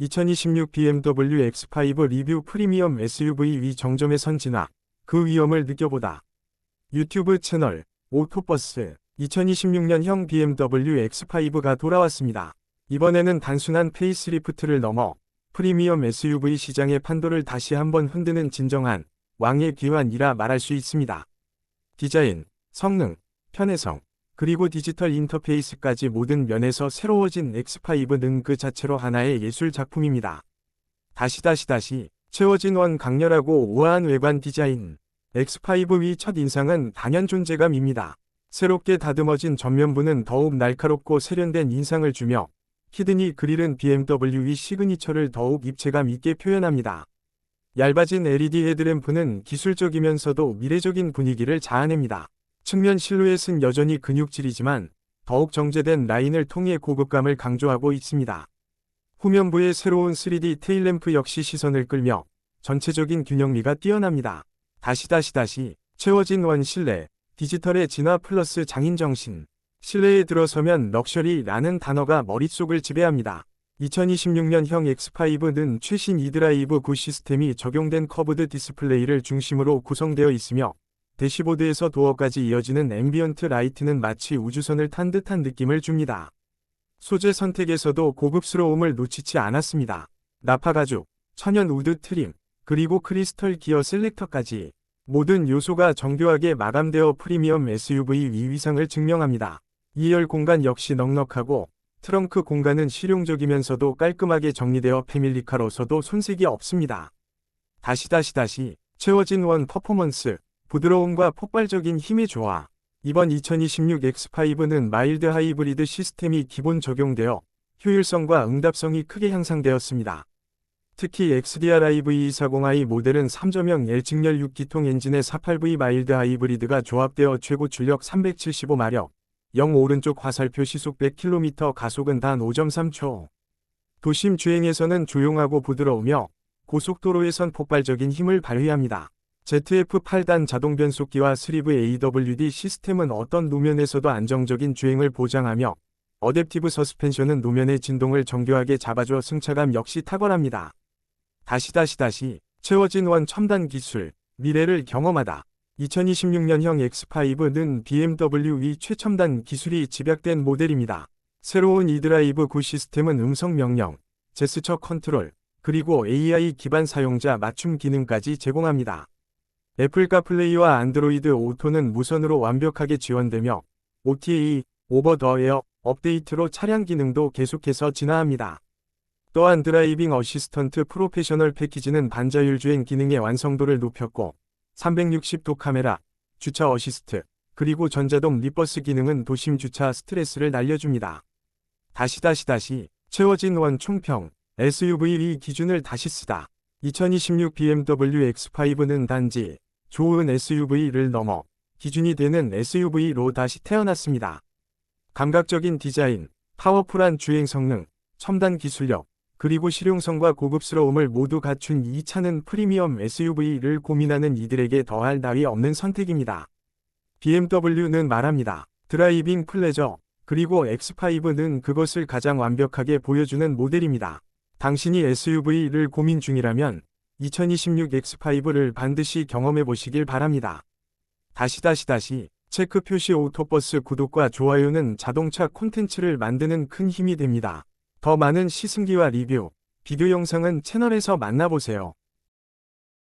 2026 BMW X5 리뷰 프리미엄 SUV 위 정점의 선진화, 그 위험을 느껴보다. 유튜브 채널, 오토버스, 2026년형 BMW X5가 돌아왔습니다. 이번에는 단순한 페이스리프트를 넘어 프리미엄 SUV 시장의 판도를 다시 한번 흔드는 진정한 왕의 귀환이라 말할 수 있습니다. 디자인, 성능, 편의성, 그리고 디지털 인터페이스까지 모든 면에서 새로워진 X5는 그 자체로 하나의 예술 작품입니다. 다시 다시 다시 채워진 원 강렬하고 우아한 외관 디자인. X5 위첫 인상은 단연 존재감입니다. 새롭게 다듬어진 전면부는 더욱 날카롭고 세련된 인상을 주며 히드니 그릴은 BMW의 시그니처를 더욱 입체감 있게 표현합니다. 얇아진 LED 헤드램프는 기술적이면서도 미래적인 분위기를 자아냅니다. 측면 실루엣은 여전히 근육질이지만 더욱 정제된 라인을 통해 고급감을 강조하고 있습니다. 후면부의 새로운 3D 테일램프 역시 시선을 끌며 전체적인 균형미가 뛰어납니다. 다시 다시 다시 채워진 원 실내, 디지털의 진화 플러스 장인 정신. 실내에 들어서면 럭셔리라는 단어가 머릿속을 지배합니다. 2026년형 X5는 최신 이드라이브 9 시스템이 적용된 커브드 디스플레이를 중심으로 구성되어 있으며 대시보드에서 도어까지 이어지는 앰비언트 라이트는 마치 우주선을 탄 듯한 느낌을 줍니다. 소재 선택에서도 고급스러움을 놓치지 않았습니다. 나파 가죽, 천연 우드 트림, 그리고 크리스털 기어 셀렉터까지 모든 요소가 정교하게 마감되어 프리미엄 SUV 위위상을 증명합니다. 2열 공간 역시 넉넉하고 트렁크 공간은 실용적이면서도 깔끔하게 정리되어 패밀리카로서도 손색이 없습니다. 다시 다시 다시 채워진 원 퍼포먼스, 부드러움과 폭발적인 힘의 조화. 이번 2026 X5는 마일드 하이브리드 시스템이 기본 적용되어 효율성과 응답성이 크게 향상되었습니다. 특히 XDR-IV240i 모델은 3.0 L 직렬 6기통 엔진의 48V 마일드 하이브리드가 조합되어 최고 출력 375마력, 0 오른쪽 화살표 시속 100km 가속은 단 5.3초. 도심 주행에서는 조용하고 부드러우며 고속도로에선 폭발적인 힘을 발휘합니다. ZF8단 자동 변속기와 스리브 AWD 시스템은 어떤 노면에서도 안정적인 주행을 보장하며 어댑티브 서스펜션은 노면의 진동을 정교하게 잡아줘 승차감 역시 탁월합니다. 다시 다시 다시 채워진 원 첨단 기술, 미래를 경험하다. 2026년형 X5는 BMW의 최첨단 기술이 집약된 모델입니다. 새로운 이드라이브 9 시스템은 음성 명령, 제스처 컨트롤, 그리고 AI 기반 사용자 맞춤 기능까지 제공합니다. 애플 카플레이와 안드로이드 오토는 무선으로 완벽하게 지원되며 OTA, 오버 더 에어 업데이트로 차량 기능도 계속해서 진화합니다. 또한 드라이빙 어시스턴트 프로페셔널 패키지는 반자율 주행 기능의 완성도를 높였고 360도 카메라, 주차 어시스트, 그리고 전자동 리버스 기능은 도심 주차 스트레스를 날려줍니다. 다시 다시 다시 채워진 원 총평 SUV 기준을 다시 쓰다. 2026 BMW X5는 단지 좋은 SUV를 넘어 기준이 되는 SUV로 다시 태어났습니다. 감각적인 디자인, 파워풀한 주행 성능, 첨단 기술력, 그리고 실용성과 고급스러움을 모두 갖춘 이 차는 프리미엄 SUV를 고민하는 이들에게 더할 나위 없는 선택입니다. BMW는 말합니다. 드라이빙 플레저, 그리고 X5는 그것을 가장 완벽하게 보여주는 모델입니다. 당신이 SUV를 고민 중이라면 2026 X5를 반드시 경험해 보시길 바랍니다. 다시 다시 다시 체크 표시 오토버스 구독과 좋아요는 자동차 콘텐츠를 만드는 큰 힘이 됩니다. 더 많은 시승기와 리뷰, 비교 영상은 채널에서 만나보세요.